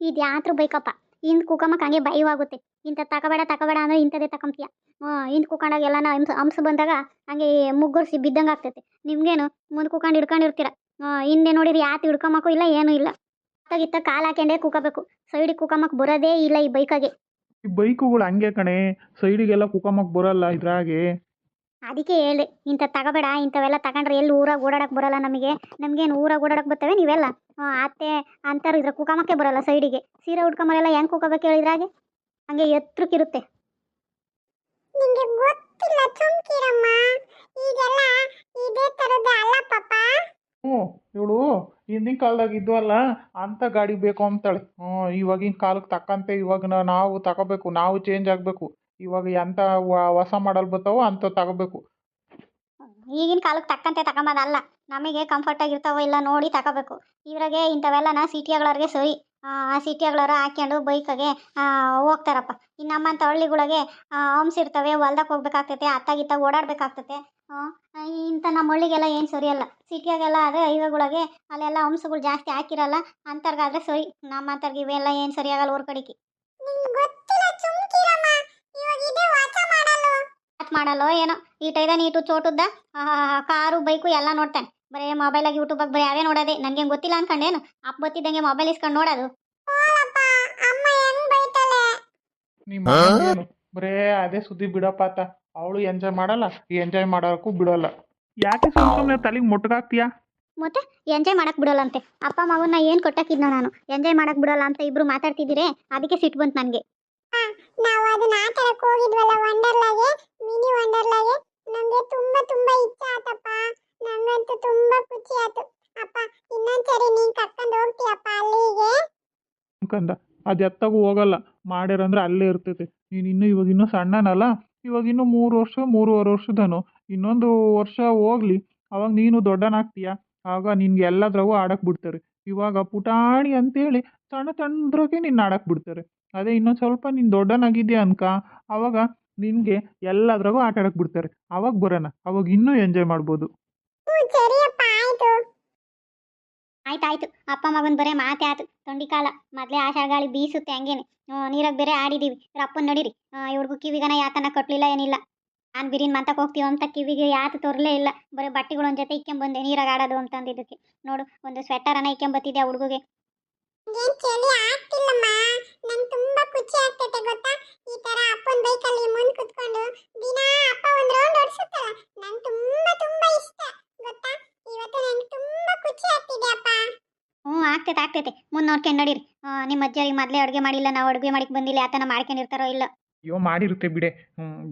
ಇದು ಯಾತ್ರ ಬೈಕಪ್ಪ. ಹಿಂದ್ ಕುಕಮಕ್ಕೆ ಹಂಗೆ ಭಯವಾಗುತ್ತೆ ಇಂಥ ತಗೋಬೇಡ ತಗೋಬೇಡ ಅಂದ್ರೆ ಇಂಥದ್ದೇ ತಗೊಂತೀಯ ಹಿಂದ್ ಕುಕಂಡಾಗ ಎಲ್ಲಾನ ಹಂಸ ಹಂಸ ಬಂದಾಗ ಹಂಗೆ ಮುಗ್ಗುರ್ಸಿ ಬಿದ್ದಂಗೆ ಆಗ್ತೈತೆ. ನಿಮ್ಗೇನು ಮುಂದೆ ಕೂಕೊಂಡು ಹಿಡ್ಕೊಂಡಿರ್ತೀರ. ಹಿಂದೆ ನೋಡಿರಿ ಯಾತು ಹಿಡ್ಕೊಂಬಕ್ಕೂ ಇಲ್ಲ, ಏನೂ ಇಲ್ಲ. ಇತ್ತ ಕಾಲು ಹಾಕೊಂಡೇ ಕುಕೋಬೇಕು. ಸೈಡಿಗೆ ಕುಕಮಕ್ ಬರೋದೇ ಇಲ್ಲ ಈ ಬೈಕಾಗೆ. ಈ ಬೈಕುಗಳು ಹಂಗೆ ಕಣೆ. ಸೈಡಿಗೆಲ್ಲ ಕುಕಮಕ್ಕೆ ಬರಲ್ಲ ಇದ್ರಾಗೆ. ಅದಕ್ಕೆ ಹೇಳಿ ಇಂಥ ತಗೋಬೇಡ ಇಂಥವೆಲ್ಲ ತಗೊಂಡ್ರೆ ಎಲ್ಲಿ ಊರಾಗ ಓಡಾಡಕ್ಕೆ ಬರಲ್ಲ ನಮಗೆ. ನಮಗೇನು ಊರಾಗ ಓಡಾಡಕ್ಕೆ ಬರ್ತವೆ ನೀವೆಲ್ಲ? ಅತ್ತೆ ಅಂತಾರೆ ಇದ್ರೆ ಕುಕಮಕ್ಕೆ ಬರಲ್ಲ ಸೈಡಿಗೆ. ಸೀರೆ ಉಟ್ಕೊಂಬರೆಲ್ಲ ಹೆಂಗೆ ಕುಕೋಬೇಕು ಹಾಗೆ? ಹಂಗೆ ಎತ್ತರಕ್ಕಿರುತ್ತೆ ನಿಂಗೆ ಗೊತ್ತಿಲ್ಲ ಸುಮ್ಕಿರಮ್ಮ ಈಗೆಲ್ಲ ಇದೇ ತರದ ಅಲ್ಲ ಪಾಪ. ಹ್ಞೂ ಇವಳು ಹಿಂದಿನ ಕಾಲದಾಗ ಇದ್ವಲ್ಲ ಅಂತ ಗಾಡಿ ಬೇಕು ಅಂತಾಳೆ. ಹ್ಞೂ ಇವಾಗಿನ ಕಾಲಕ್ಕೆ ತಕ್ಕಂತೆ ಇವಾಗ ನಾವು ತಗೋಬೇಕು ನಾವು ಚೇಂಜ್ ಆಗಬೇಕು. ಇವಾಗ ಎಂತ ಹೊಸ ಮಾಡಲ್ ಬರ್ತಾವೋ ಅಂತ ತಗೋಬೇಕು. ಈಗಿನ ಕಾಲಕ್ಕೆ ತಕ್ಕಂತೆ ತಗೊಂಬೋದಲ್ಲ. ನಮಗೆ ಕಂಫರ್ಟ್ ಆಗಿರ್ತಾವೋ ಇಲ್ಲ ನೋಡಿ ತಗೋಬೇಕು. ಇದ್ರಾಗೆ ಇಂಥವೆಲ್ಲನ ಸಿಟಿಗಳವ್ರಿಗೆ ಸರಿ. ಆ ಸಿಟಿಗಳವ್ರು ಹಾಕ್ಯಂಡು ಬೈಕಾಗೆ ಹೋಗ್ತಾರಪ್ಪ. ಇನ್ನು ನಮ್ಮಂಥ ಹಳ್ಳಿಗಳಿಗೆ ಹಂಸ್ ಇರ್ತವೆ ಹೊಲ್ದಾಗ ಹೋಗ್ಬೇಕಾಗ್ತೈತೆ ಅತ್ತಾಗಿತ್ತ ಓಡಾಡ್ಬೇಕಾಗ್ತೈತೆ ಇಂಥ ನಮ್ಮ ಹಳ್ಳಿಗೆಲ್ಲ ಏನು ಸರಿಯಲ್ಲ ಸಿಟಿಯಾಗೆಲ್ಲ ಅದೇ ಹೈವೇಗಳಿಗೆ ಅಲ್ಲೆಲ್ಲ ಹಂಸಗಳು ಜಾಸ್ತಿ ಹಾಕಿರಲ್ಲ ಅಂಥವ್ರಿಗಾದ್ರೆ ಸರಿ. ನಮ್ಮಂಥವ್ರಿಗೆ ಇವೆಲ್ಲ ಏನು ಸರಿಯಾಗಲ್ಲ ಊರ್ ಕಡೆಗೆ ನಿಂಗೆ ಗೊತ್ತಿಲ್ಲ ಸುಮ್ಕಿರಮ್ಮ ಇವಾಗ ಇದೇ ವಾಚ ಮಾಡಲು ಮಾತು ಮಾಡಲ್ಲೋ? ಏನೋ? ಈ ಟೈದ ನೀಟು ಚೋಟುದ್ದ? ಕಾರು ಬೈಕು ಎಲ್ಲ ನೋಡ್ತಾನೆ. ಬರೀ ಮೊಬೈಲಾಗಿ ಯೂಟ್ಯೂಬ್ ಬರೀ ಅವೇ ನೋಡೋದೆ. ನನಗೆ ಗೊತ್ತಿಲ್ಲ ಅನ್ಕೊಂಡೇನು ಅಪ್ಪ ಬತ್ತಿದ್ದಂಗೆ ಮೊಬೈಲ್ ಇಸ್ಕೊಂಡು ನೋಡೋದು. ನಿಮ್ಮ ಬರೇ ಅದೇ ಸುದ್ದಿ ಬಿಡಪ್ಪ ಆತ. ಅವಳು ಎಂಜಾಯ್ ಮಾಡಲ್ಲ ಎಂಜಾಯ್ ಮಾಡೋಕ್ಕೂ ಬಿಡಲ್ಲ. ಯಾಕೆ ಸುಮ್ಮನೆ ತಲೆಗೆ ಮುಟ್ಗಾಕ್ತೀಯಾ ಮತ್ತೆ ಎಂಜಾಯ್ ಮಾಡಕ್ ಬಿಡಲ್ಲ ಅಂತೆ ಅಪ್ಪ ಮಗನ್ನ ಏನು ಕೊಟ್ಟಾಕಿದ್ನ ನಾನು. ಎಂಜಾಯ್ ಮಾಡಕ್ ಬಿಡಲ್ಲ ಅಂತ ಇಬ್ರು ಮಾತಾಡ್ತಿದ್ದೀರಿ? ಅದಕ್ಕೆ ಸಿಟ್ಟು ಬಂತು ನನಗೆ. ನಾವು ಅದನ್ನ ಆಟ ಆಡಕ್ ಹೋಗಿದ್ವಲ್ಲ ವಂಡರ್ಲಾಗೆ ಮಿನಿ ವಂಡರ್ಲಾಗೆ ನಮ್ಗೆ ತುಂಬಾ ತುಂಬಾ ಇಚ್ಛೆ ಆತಪ್ಪ. ನಂಗಂತೂ ತುಂಬಾ ಖುಷಿ ಆಯ್ತು ಅಪ್ಪ, ಇನ್ನೊಂದ್ಸರಿ ನೀನ್ ಕರ್ಕೊಂಡು ಹೋಗ್ತೀಯಪ್ಪ ಅಲ್ಲಿಗೆ? ಕಂದ ಅದು ಎತ್ತಾಗೂ ಹೋಗಲ್ಲ. ಮಾಡಿರಂದ್ರೆ ಅಲ್ಲೇ ಇರ್ತೈತೆ. ನೀನು ಇನ್ನು ಇವಾಗ ಇನ್ನೂ ಸಣ್ಣನಲ್ಲ. ಇವಾಗ ಇನ್ನು ಮೂರು ವರ್ಷ, ಮೂರುವರೆ ವರ್ಷದನು. ಇನ್ನೊಂದು ವರ್ಷ ಹೋಗ್ಲಿ. ಅವಾಗ ನೀನು ದೊಡ್ಡನಾಗ್ತೀಯ. ಆಗ ನಿನ್ಗೆ ಎಲ್ಲದ್ರಾಗೂ ಆಡಕ್ಕೆ ಬಿಡ್ತಾರೆ. ಇವಾಗ ಪುಟಾಣಿ ಅಂತೇಳಿ ಸಣ್ಣ ಸಣ್ಣದ್ರಾಗೆ ನಿನ್ನ ಆಡಕ್ಕೆ ಬಿಡ್ತಾರೆ ಅದೇ ಇನ್ನೊಂದು ಸ್ವಲ್ಪ ನೀನು ದೊಡ್ಡನಾಗಿದ್ಯಾ ಅನ್ಕ ಅವಾಗ ನಿನಗೆ ಎಲ್ಲದ್ರಾಗೂ ಆಟ ಆಡಕ್ಕೆ ಬಿಡ್ತಾರೆ ಅವಾಗ ಬರೋಣ, ಅವಾಗ ಇನ್ನೂ ಎಂಜಾಯ್ ಮಾಡ್ಬೋದು. ಆಯ್ತು. ಆಯ್ತಾಯ್ತು, ಅಪ್ಪ ಮಗನ್ ಬರೇ ಮಾತೆ ಆತು. ತೊಂಡಿಕಾಲ ಮೊದಲೇ ಆಶಾಗಾಳಿ ಗಾಳಿ ಬೀಸುತ್ತೆ ಹಂಗೇನೆ. ನೀರಾಗ ಬೇರೆ ಆಡಿದೀವಿ. ಅಪ್ಪನ್ ನಡೀರಿ. ಇವ್ರಿಗೂ ಕಿವಿಗನ ಯಾತನ ಕಟ್ಟಲಿಲ್ಲ ಏನಿಲ್ಲ. ನಾನು ಬಿರಿನ್ ಮಂತಕ್ಕೆ ಹೋಗ್ತೀವಿ ಅಂತ ಕಿವಿಗೆ ಯಾತು ತೋರ್ಲೆ ಇಲ್ಲ. ಬರೀ ಬಟ್ಟೆಗಳು ಒಂದು ಜೊತೆ ಇಕ್ಕೊಂಬಂದೆ ನೀರಾಗ ಆಡೋದು ಅಂತ ಇದಕ್ಕೆ ನೋಡು ಒಂದು ಸ್ವೆಟರನ್ನ ಇಕ್ಕೊಂಬತ್ತಿದ್ದೆ ಆ ಹುಡುಗಿಗೆ? ಏನ್ ಚಳಿ ಆಗ್ತಿಲ್ಲಮ್ಮ. ನಂಗೆ ತುಂಬಾ ಖುಷಿ ಆಗ್ತೈತೆ ಗೊತ್ತಾ? ಈ ತರ ಅಪ್ಪನ ಬೈಕಲ್ಲಿ ಮುಂದ್ ಕುತ್ಕೊಂಡು ದಿನ ಅಪ್ಪ ಒಂದು ರೌಂಡ್ ಓಡಿಸುತ್ತಲ್ಲ ನಂಗೆ ತುಂಬಾ ತುಂಬಾ ಇಷ್ಟ ಗೊತ್ತಾ? ಇವತ್ತು ನಂಗೆ ತುಂಬಾ ಖುಷಿ ಆಗ್ತಿದೆ ಅಪ್ಪ. ಹ್ಞೂ ಆಗ್ತೈತೆ ಆಗ್ತೈತೆ. ಮುಂದೆ ನೋಡ್ಕೊಂಡು ನಡೀರಿ. ನಿಮ್ಮ ಅಜ್ಜರಿಗೆ ಮೊದಲೇ ಅಡುಗೆ ಮಾಡಿಲ್ಲ ನಾವು ಅಡುಗೆ ಮಾಡಿಕ್ ಬಂದಿಲ್ಲ ಯಾತನ ಮಾಡ್ಕೊಂಡಿರ್ತಾರೋ ಇಲ್ಲ. ಅಯ್ಯೋ ಮಾಡಿರುತ್ತೆ ಬಿಡೆ.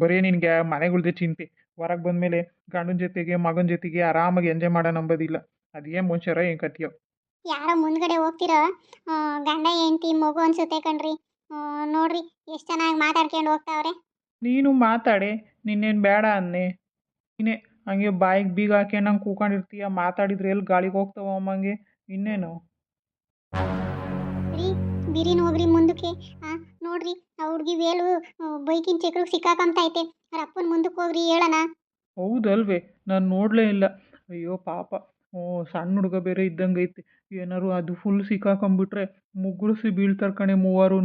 ಬರೀ ನಿನಗೆ ಮನೆಗಳ್ದೆ ಚಿಂತೆ. ಹೊರಗೆ ಬಂದಮೇಲೆ ಗಂಡನ ಜೊತೆಗೆ ಮಗನ ಜೊತೆಗೆ ಆರಾಮಾಗಿ ಎಂಜಾಯ್ ಮಾಡೋಣ ಅಂಬೋದಿಲ್ಲ ಅದೇನು ಮನುಷ್ಯರ ಏನು ಕತ್ತಿಯೋ ಯಾರೋ ಮುಂದ್ಗಡೆ ಹೋಗ್ತಿರೋ ಗಂಡ ಹೆಂಡತಿ ಮಗು ಅನ್ಸುತ್ತೆ ಕಣ್ರಿ. ನೋಡ್ರಿ ಎಷ್ಟು ಚೆನ್ನಾಗಿ ಮಾತಾಡ್ಕೊಂಡು ಹೋಗ್ತಾವ್ರೆ. ನೀನು ಮಾತಾಡೆ ನಿನ್ನೇನು ಬೇಡ ಅನ್ನೆ. ನೀನೇ ಹಂಗೆ ಬಾಯಿಗೆ ಬೀಗ ಹಾಕ್ಯಂಡು ಹಂಗೆ ಕೂಕೊಂಡಿರ್ತೀಯ ಮಾತಾಡಿದ್ರೆ ಎಲ್ಲಿ ಗಾಳಿಗೆ ಹೋಗ್ತಾವ ಅಮ್ಮಂಗೆ. ಇನ್ನೇನು? ಬಿರಿ ಹೋಗ್ರಿ ಮುಂದಕ್ಕೆ. ನೋಡ್ರಿ ಆ ಹುಡುಗಿ ವೇಲು ಬೈಕಿನ ಚಕ್ರಿಗೆ ಸಿಕ್ಕಾಕಂತೈತೆ ಅವ್ರ ಅಪ್ಪನ ಮುಂದಕ್ಕೆ ಹೋಗ್ರಿ ಹೇಳಣ. ಹೌದಲ್ವೇ ನಾನು ನೋಡಲೇ ಇಲ್ಲ. ಅಯ್ಯೋ ಪಾಪ. ಓ ಸಣ್ಣ ಹುಡುಗ ಬೇರೆ ಇದ್ದಂಗೆ ಐತೆ. ಏನಾರು ಅದು ಫುಲ್ ಸಿಕ್ಕಾಕೊಂಬಿಟ್ರೆ ಮುಗುಳಿಸಿ ಬೀಳ್ತಾರೆ ಕಣೆ ಮೂವರು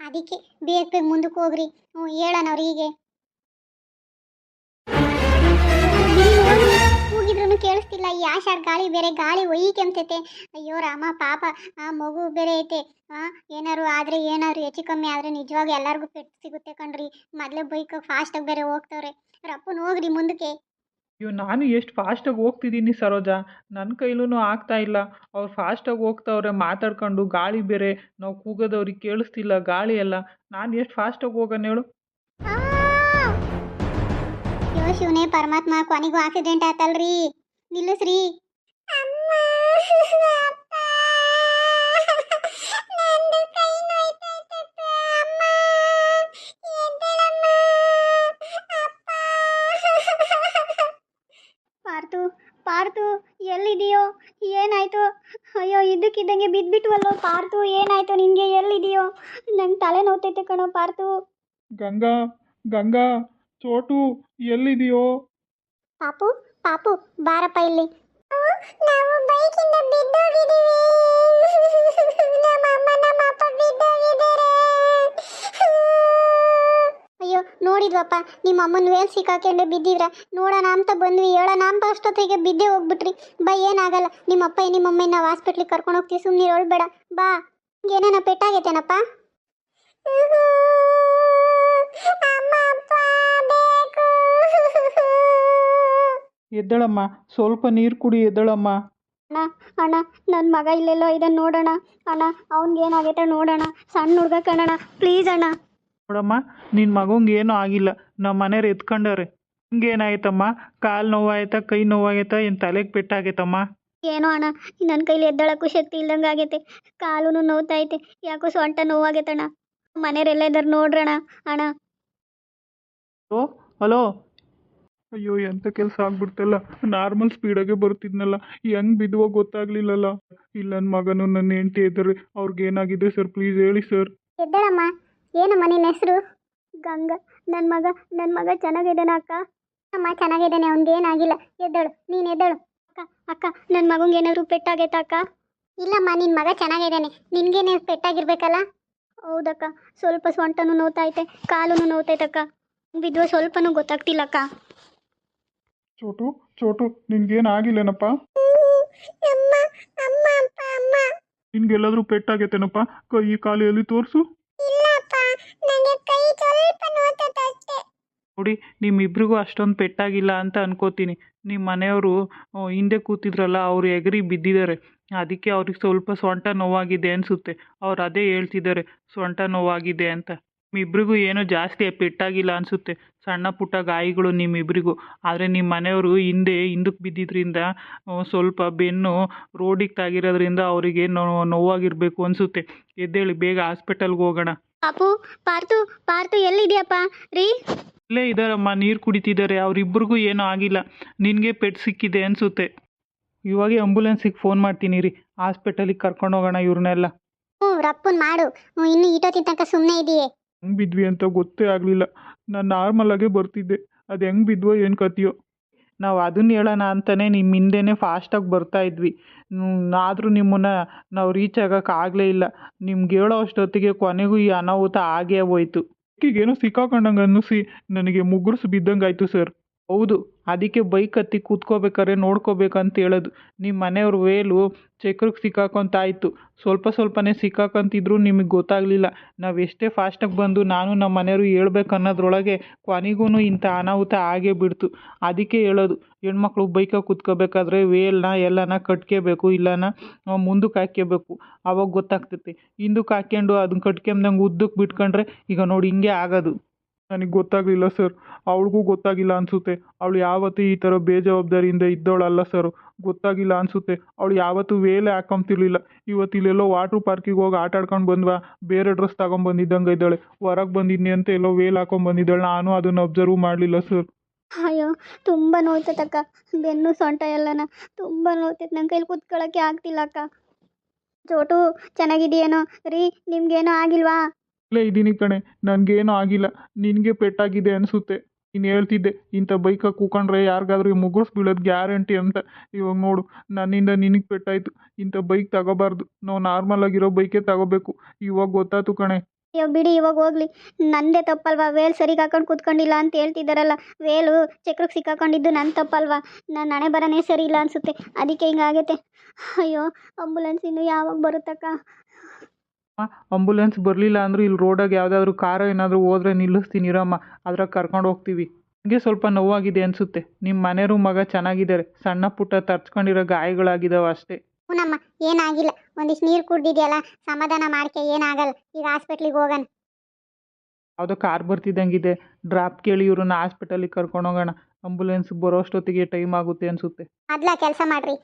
ಅದಕ್ಕೆ ಬೇಗ ಬೇಗ ಮುಂದಕ್ಕೆ ಹೋಗ್ರಿ. ಹ್ಞೂ ಹೇಳಣ ಅವ್ರಿಗೆ ಕೂಗಿದ್ರು ಕೇಳಿಸ್ತಿಲ್ಲ. ಈ ಆಷಾಢ ಗಾಳಿ ಬೇರೆ ಗಾಳಿ ಒಯ್ಯಿ ಕೆಮ್ತೈತೆ ಅಯ್ಯೋ ರಾಮ ಪಾಪ ಆ ಮಗು ಬೇರೆ ಐತೆ. ಆ ಏನಾರು ಆದರೆ ಏನಾದ್ರು ಹೆಚ್ಚು ಕಮ್ಮಿ ಆದರೆ ನಿಜವಾಗಿ ಎಲ್ಲರಿಗೂ ಪೆಟ್ಟು ಸಿಗುತ್ತೆ ಕಣ್ರಿ. ಮೊದಲೇ ಬೈಕ್ ಫಾಸ್ಟಾಗಿ ಬೇರೆ ಹೋಗ್ತವ್ರೆ. ರಪ್ಪನ್ ಹೋಗ್ರಿ ಮುಂದಕ್ಕೆ. ಅಯ್ಯೋ ನಾನು ಎಷ್ಟು ಫಾಸ್ಟಾಗಿ ಹೋಗ್ತಿದ್ದೀನಿ ಸರೋಜ. ನನ್ನ ಕೈಲೂ ಆಗ್ತಾ ಇಲ್ಲ. ಅವ್ರು ಫಾಸ್ಟಾಗಿ ಹೋಗ್ತಾವ್ರೆ ಮಾತಾಡ್ಕೊಂಡು ಗಾಳಿ ಬೇರೆ ನಾವು ಕೂಗೋದವ್ರಿಗೆ ಕೇಳಿಸ್ತಿಲ್ಲ ಗಾಳಿ ಎಲ್ಲ. ನಾನು ಎಷ್ಟು ಫಾಸ್ಟಾಗಿ ಹೋಗೋಣ ಹೇಳು. ಶಿವನೇ ಪರಮಾತ್ಮ ಕೊನೆಗೂ ಆಕ್ಸಿಡೆಂಟ್ ಆತಲ್ರಿ. ನಿಲ್ಲಿಸ್ರಿ. ಅಮ್ಮ ಅಪ್ಪ. ನಂದು ಕೈ ನೋಯ್ತೈತಪ್ಪ ಅಮ್ಮ. ಎದ್ದೇಳಮ್ಮ ಅಪ್ಪ. ಪಾರ್ತು ಪಾರ್ತು ಎಲ್ಲಿದೆಯೋ ಏನಾಯ್ತು? ಅಯ್ಯೋ ಇದ್ದಕ್ಕಿದ್ದಂಗೆ ಬಿದ್ದುಬಿಟ್ವಲ್ಲೋ ಪಾರ್ತು ಏನಾಯ್ತು ನಿನಗೆ? ಎಲ್ಲಿದೆಯೋ ನಂಗೆ ತಲೆ ನೋತೈತೆ ಕಣೋ ಪಾರ್ತು. ಗಂಗಾ ಗಂಗಾ ಚೋಟು ಎಲ್ಲಿದೆಯೋ ಪಾಪು ಪಾಪು, ಬಾರಪ್ಪ ಇಲ್ಲಿ. ಅಯ್ಯೋ, ನೋಡಿದ್ವಪ್ಪ, ನಿಮ್ಮ ಅಮ್ಮನ ವೇಲ್ ಸಿಕ್ಕಾಕೊಂಡು ಬಿದ್ದಿದ್ರ? ನೋಡೋಣ ಅಂತ ಬಂದ್ವಿ, ಹೇಳೋಣ ಅಂತ ಅಷ್ಟೊತ್ತಿಗೆ ಬಿದ್ದೆ ಹೋಗ್ಬಿಟ್ರಿ. ಬಾ, ಏನಾಗಲ್ಲ. ನಿಮ್ಮಪ್ಪ ನಿಮ್ಮಮ್ಮನ ನಾವು ಹಾಸ್ಪಿಟ್ಲಿಗೆ ಕರ್ಕೊಂಡು ಹೋಗ್ತೀವಿ ಸುಮ್ಮನೆ ಹೇಳ್ಬೇಡ ಬಾ ಏನೇನೋ ಪೆಟ್ಟಾಗೈತೇನಪ್ಪ? ಎದ್ದಳಮ್ಮ ಸ್ವಲ್ಪ ನೀರು ಕುಡಿ ಎದ್ದಳಮ್ಮ. ಅಣ್ಣ ಅಣ್ಣ ನನ್ನ ಮಗ ಇಲ್ಲೆಲ್ಲೋ ಇದನ್ನು ನೋಡೋಣ. ಅಣ್ಣ ಅವ್ನಿಗೆ ಏನಾಗೈತೆ ನೋಡೋಣ. ಸಣ್ಣ ಹುಡುಗ ಕಣಣ್ಣ ಪ್ಲೀಸ್ ಅಣ್ಣ. ನೋಡಮ್ಮ ನಿನ್ನ ಮಗಂಗೆ ಏನೂ ಆಗಿಲ್ಲ. ನಮ್ಮ ಮನೆಯವ್ರು ಎತ್ಕೊಂಡವ್ರೆ. ಹಿಂಗೇನಾಯ್ತಮ್ಮ? ಕಾಲು ನೋವಾಯ್ತಾ ಕೈ ನೋವಾಗೈತಾ ಏನು ತಲೆಗೆ ಪೆಟ್ಟಾಗೈತಮ್ಮ? ಏನೋ ಅಣ್ಣ ನನ್ನ ಕೈಲಿ ಎದ್ದಳಕ್ಕೂ ಶಕ್ತಿ ಇಲ್ದಂಗೆ ಆಗೈತೆ. ಕಾಲು ನೋವ್ತೈತೆ ಯಾಕೋ ಸೊಂಟ ನೋವಾಗೈತಣ್ಣ. ಮನೆಯವರೆಲ್ಲ ಇದ್ದಾರೆ ನೋಡ್ರಣ ಅಣ್ಣ. ಓ ಹಲೋ. ಅಯ್ಯೋ ಎಂಥ ಕೆಲಸ ಆಗ್ಬಿಡ್ತಲ್ಲ? ನಾರ್ಮಲ್ ಸ್ಪೀಡಾಗೆ ಬರ್ತಿದ್ನಲ್ಲ. ಹೆಂಗ್ ಬಿದ್ವೋ ಗೊತ್ತಾಗ್ಲಿಲ್ಲಲ್ಲ. ಇಲ್ಲ ನನ್ನ ಮಗನು ನನ್ನ ಹೆಂಡತಿ ಇದ್ದಾರೆ. ಅವ್ರಿಗೆ ಏನಾಗಿದೆ ಸರ್? ಪ್ಲೀಸ್ ಹೇಳಿ ಸರ್. ಎದ್ದಳಮ್ಮ. ಏನಮ್ಮ ನಿನ್ನ ಹೆಸರು? ಗಂಗ. ನನ್ನ ಮಗ ನನ್ನ ಮಗ ಚೆನ್ನಾಗಿದ್ದಾನ ಅಕ್ಕ. ಅಮ್ಮ ಚೆನ್ನಾಗಿದ್ದಾನೆ, ಅವ್ನಿಗೆ ಏನಾಗಿಲ್ಲ. ಎದ್ದಳು, ನೀನು ಎದ್ದಳು. ಅಕ್ಕ ಅಕ್ಕ ನನ್ನ ಮಗಂಗೆ ಏನಾದ್ರು ಪೆಟ್ಟಾಗೈತಾ ಅಕ್ಕ? ಇಲ್ಲಮ್ಮ ನಿನ್ನ ಮಗ ಚೆನ್ನಾಗಿದ್ದಾನೆ. ನಿನ್ಗೇನೆ ಪೆಟ್ಟಾಗಿರ್ಬೇಕಲ್ಲ? ಹೌದಕ್ಕ. ಸ್ವಲ್ಪ ಸೊಂಟನೂ ನೋವ್ತೈತೆ ಕಾಲು ಬಿದ್ವ ಸ್ವಲ್ಪನೂ ಗೊತ್ತಾಗ್ತಿಲ್ಲ ಅಕ್ಕ. ಚೋಟು ಚೋಟು ನಿನ್ಗೇನು ಆಗಿಲ್ಲೇನಪ್ಪ ನಿನ್ಗೆಲ್ಲಾದ್ರೂ ಪೆಟ್ಟಾಗೈತೇನಪ್ಪ? ಕೈ ಕಾಲು ಎಲ್ಲಿ ತೋರಿಸು. ನೋಡಿ ನಿಮ್ಮಿಬ್ರಿಗೂ ಅಷ್ಟೊಂದು ಪೆಟ್ಟಾಗಿಲ್ಲ ಅಂತ ಅನ್ಕೋತೀನಿ. ನಿಮ್ಮ ಮನೆಯವರು ಹಿಂದೆ ಕೂತಿದ್ರಲ್ಲ ಅವ್ರು ಎಗರಿ ಬಿದ್ದಿದ್ದಾರೆ. ಅದಕ್ಕೆ ಅವ್ರಿಗೆ ಸ್ವಲ್ಪ ಸೊಂಟ ನೋವಾಗಿದೆ ಅನಿಸುತ್ತೆ. ಅವ್ರು ಅದೇ ಹೇಳ್ತಿದ್ದಾರೆ ಸೊಂಟ ನೋವಾಗಿದೆ ಅಂತ. ನಿಮ್ಮಿಬ್ರಿಗೂ ಏನೋ ಜಾಸ್ತಿ ಪೆಟ್ಟಾಗಿಲ್ಲ ಅನಿಸುತ್ತೆ. ಸಣ್ಣ ಪುಟ್ಟ ಗಾಯಗಳು ನಿಮ್ಮಿಬ್ರಿಗೂ. ಆದರೆ ನಿಮ್ಮ ಮನೆಯವರು ಹಿಂದೆ ಹಿಂದಕ್ಕೆ ಬಿದ್ದಿದ್ರಿಂದ ಸ್ವಲ್ಪ ಬೆನ್ನು ರೋಡಿಗೆ ತಾಗಿರೋದ್ರಿಂದ ಅವರಿಗೆ ನೋವಾಗಿರಬೇಕು ಅನಿಸುತ್ತೆ. ಎದ್ದೇಳಿ ಬೇಗ ಹಾಸ್ಪಿಟಲ್ಗೆ ಹೋಗೋಣ. ಪಾಪು ಪಾರ್ತು ಪಾರ್ತು ಎಲ್ಲಿದ್ಯಪ್ಪ? ರೀ? ಇಲ್ಲೇ ಇದ್ದಾರಮ್ಮ ನೀರು ಕುಡಿತಿದ್ದಾರೆ. ಅವರಿಬ್ಬರಿಗೂ ಏನೂ ಆಗಿಲ್ಲ. ನಿನಗೆ ಪೆಟ್ ಸಿಕ್ಕಿದೆ ಅನಿಸುತ್ತೆ. ಇವಾಗೆ ಆಂಬುಲೆನ್ಸಿಗೆ ಫೋನ್ ಮಾಡ್ತೀನಿ ರೀ. ಹಾಸ್ಪಿಟಲಿಗೆ ಕರ್ಕೊಂಡು ಹೋಗೋಣ ಇವ್ರನ್ನೆಲ್ಲ. ಹ್ಞೂ ರಪ್ಪನ್ ಮಾಡು. ಹ್ಞೂ ಇನ್ನು ಇಟೋ ತನಕ ಸುಮ್ಮನೆ ಇದೆಯೇ. ಹೆಂಗೆ ಬಿದ್ವಿ ಅಂತ ಗೊತ್ತೇ ಆಗಲಿಲ್ಲ. ನಾನು ನಾರ್ಮಲಾಗೇ ಬರ್ತಿದ್ದೆ. ಅದು ಹೆಂಗೆ ಬಿದ್ವೋ ಏನು ಕತಿಯೋ ನಾವು ಅದನ್ನ ಹೇಳೋಣ ಅಂತಲೇ ನಿಮ್ಮ ಹಿಂದೆನೇ ಫಾಸ್ಟಾಗಿ ಬರ್ತಾ ಇದ್ವಿ. ಆದರೂ ನಿಮ್ಮನ್ನ ನಾವು ರೀಚ್ ಆಗೋಕೆ ಆಗಲೇ ಇಲ್ಲ. ನಿಮ್ಗೆ ಹೇಳೋ ಅಷ್ಟೊತ್ತಿಗೆ ಕೊನೆಗೂ ಈ ಅನಾಹುತ ಆಗೇ ಹೋಯ್ತು. ಏನೋ ಸಿಕ್ಕಾಕೊಂಡಂಗೆ ಅನ್ನಿಸಿ ನನಗೆ ಮುಗುರ್ಸು ಬಿದ್ದಂಗೆ ಆಯಿತು ಸರ್. ಹೌದು, ಅದಕ್ಕೆ ಬೈಕ್ ಹತ್ತಿ ಕೂತ್ಕೋಬೇಕಾದ್ರೆ ನೋಡ್ಕೋಬೇಕಂತ ಹೇಳೋದು. ನಿಮ್ಮ ಮನೆಯವ್ರ ವೇಲು ಚಕ್ರಕ್ಕೆ ಸಿಕ್ಕಾಕೊಂತಾಯಿತು. ಸ್ವಲ್ಪ ಸ್ವಲ್ಪನೇ ಸಿಕ್ಕಾಕೊಂತಿದ್ರು ನಿಮಗೆ ಗೊತ್ತಾಗಲಿಲ್ಲ. ನಾವು ಎಷ್ಟೇ ಫಾಸ್ಟಾಗಿ ಬಂದು ನಾನು ನಮ್ಮ ಮನೆಯವರು ಹೇಳ್ಬೇಕು ಅನ್ನೋದ್ರೊಳಗೆ ಕೊನೆಗೂ ಇಂಥ ಅನಾಹುತ ಆಗೇ ಬಿಡ್ತು. ಅದಕ್ಕೆ ಹೇಳೋದು, ಹೆಣ್ಮಕ್ಳು ಬೈಕಾಗಿ ಕೂತ್ಕೋಬೇಕಾದ್ರೆ ವೇಲ್ನ, ಎಲ್ಲನ ಕಟ್ಕೋಬೇಕು, ಇಲ್ಲನ ಮುಂದಕ್ಕೆ ಹಾಕ್ಕೋಬೇಕು ಆವಾಗ ಗೊತ್ತಾಗ್ತೈತೆ. ಹಿಂದಕ್ಕೆ ಹಾಕ್ಕೊಂಡು ಅದನ್ನ ಕಟ್ಕೊಂಡಂಗೆ ಉದ್ದಕ್ಕೆ ಬಿಟ್ಕೊಂಡ್ರೆ ಈಗ ನೋಡಿ ಹಿಂಗೆ ಆಗೋದು. ನನಗೆ ಗೊತ್ತಾಗಲಿಲ್ಲ ಸರ್. ಅವಳಿಗೂ ಗೊತ್ತಾಗಿಲ್ಲ ಅನಿಸುತ್ತೆ. ಅವಳು ಯಾವತ್ತೂ ಈ ಥರ ಬೇಜವಾಬ್ದಾರಿಯಿಂದ ಇದ್ದವಳಲ್ಲ ಸರ್. ಗೊತ್ತಾಗಿಲ್ಲ ಅನಿಸುತ್ತೆ. ಅವಳು ಯಾವತ್ತೂ ವೇಲೆ ಹಾಕೊಂತಿರ್ಲಿಲ್ಲ. ಇವತ್ತು ಇಲ್ಲೆಲ್ಲೋ ವಾಟ್ರ್ ಪಾರ್ಕಿಗೆ ಹೋಗಿ ಆಟ ಆಡ್ಕೊಂಡು ಬಂದ್ವಾ? ಬೇರೆ ಡ್ರೆಸ್ ತಗೊಂಬಂದಿದ್ದಂಗೆ ಇದ್ದಾಳೆ. ಹೊರಗೆ ಬಂದಿದ್ನಿ ಅಂತ ಎಲ್ಲೋ ವೇಲ್ ಹಾಕೊಂಬಂದಿದ್ದಾಳೆ ನಾನು ಅದನ್ನು ಅಬ್ಸರ್ವ್ ಮಾಡಲಿಲ್ಲ ಸರ್. ಅಯ್ಯೋ, ತುಂಬ ಅಕ್ಕ. ಬೆನ್ನು ಸೊಂಟ ಎಲ್ಲನ ತುಂಬ ನೋಯ್ತೈತೆ. ನನ್ನ ಕೈಲಿ ಕೂತ್ಕೊಳ್ಳೋಕ್ಕೆ ಆಗ್ತಿಲ್ಲ ಅಕ್ಕ. ಚೋಟು ಚೆನ್ನಾಗಿದೆಯೇನೋ? ರೀ, ನಿಮ್ಗೇನೋ ಆಗಿಲ್ವಾ? ಇಲ್ಲೇ ಇದ್ದೀನಿ ಕಣೆ. ನನಗೇನೂ ಆಗಿಲ್ಲ. ನಿನಗೆ ಪೆಟ್ಟಾಗಿದೆ ಅನಿಸುತ್ತೆ. ನೀನು ಹೇಳ್ತಿದ್ದೆ, ಇಂಥ ಬೈಕ ಕೂಕೊಂಡ್ರೆ ಯಾರಿಗಾದ್ರೂ ಮುಗುರ್ಸ್ ಬೀಳೋದು ಗ್ಯಾರಂಟಿ ಅಂತ. ಇವಾಗ ನೋಡು, ನನ್ನಿಂದ ನಿನಗೆ ಪೆಟ್ಟಾಯಿತು. ಇಂಥ ಬೈಕ್ ತಗೋಬಾರ್ದು. ನಾವು ನಾರ್ಮಲ್ ಆಗಿರೋ ಬೈಕೇ ತಗೋಬೇಕು. ಇವಾಗ ಗೊತ್ತಾಯ್ತು ಕಣೆ. ಅಯ್ಯೋ, ಬಿಡಿ, ಇವಾಗ ಹೋಗ್ಲಿ. ನಂದೇ ತಪ್ಪಲ್ವಾ? ವೇಲ್ ಸರಿಗೆ ಹಾಕೊಂಡು ಕೂತ್ಕೊಂಡಿಲ್ಲ ಅಂತ ಹೇಳ್ತಿದ್ದಾರಲ್ಲ ವೇಲು ಚಕ್ರಕ್ಕೆ ಸಿಕ್ಕಾಕೊಂಡಿದ್ದು ನನ್ನ ತಪ್ಪಲ್ವಾ? ನನ್ನ ಹಣೆ ಬರನೇ ಸರಿ ಇಲ್ಲ ಅನಿಸುತ್ತೆ. ಅದಕ್ಕೆ ಹಿಂಗಾಗೈತೆ ಅಯ್ಯೋ ಆಂಬುಲೆನ್ಸ್ ಇನ್ನು ಯಾವಾಗ ಬರುತ್ತಕ್ಕ? ಅಂಬುಲೆನ್ಸ್ ಬರಲಿಲ್ಲ ಅಂದ್ರು ಇಲ್ಲಿ ರೋಡಾಗ ಯಾವುದಾದ್ರೂ ಕಾರ್ ಏನಾದರೂ ಹೋದ್ರೆ ನಿಲ್ಲಿಸ್ತೀನಿ ಇರಮ್ಮ. ಅದ್ರಾಗ ಕರ್ಕೊಂಡು ಹೋಗ್ತೀವಿ. ನನಗೆ ಸ್ವಲ್ಪ ನೋವಾಗಿದೆ ಅನಿಸುತ್ತೆ. ನಿಮ್ಮ ಮನೆಯವರು ಮಗ ಚೆನ್ನಾಗಿದ್ದಾರೆ. ಸಣ್ಣ ಪುಟ್ಟ ತರ್ಚ್ಕೊಂಡಿರೋ ಗಾಯಗಳಾಗಿದ್ದಾವೆ ಅಷ್ಟೇ. ಹ್ಞೂನಮ್ಮ ಏನಾಗಿಲ್ಲ. ಒಂದಿಷ್ಟು ನೀರು ಕುಡ್ದಿದ್ಯಲ್ಲ ಸಮಾಧಾನ ಮಾಡ್ಕೆ ಏನಾಗಲ್ಲ. ಈಗ ಹಾಸ್ಪಿಟ್ಲಿಗೆ ಹೋಗೋಣ. ಯಾವುದೋ ಕಾರ್ ಬರ್ತಿದ್ದಂಗಿದೆ. ಡ್ರಾಪ್ ಕೇಳಿ ಇವ್ರನ್ನ ಹಾಸ್ಪಿಟಲಿಗೆ ಕರ್ಕೊಂಡು ಹೋಗೋಣ. ಆಂಬುಲೆನ್ಸ್ ಬರೋ ಅಷ್ಟೊತ್ತಿಗೆ ಟೈಮ್ ಆಗುತ್ತೆ ಅನಿಸುತ್ತೆ. ಮೊದ್ಲ ಕೆಲಸ ಮಾಡ್ರಿ.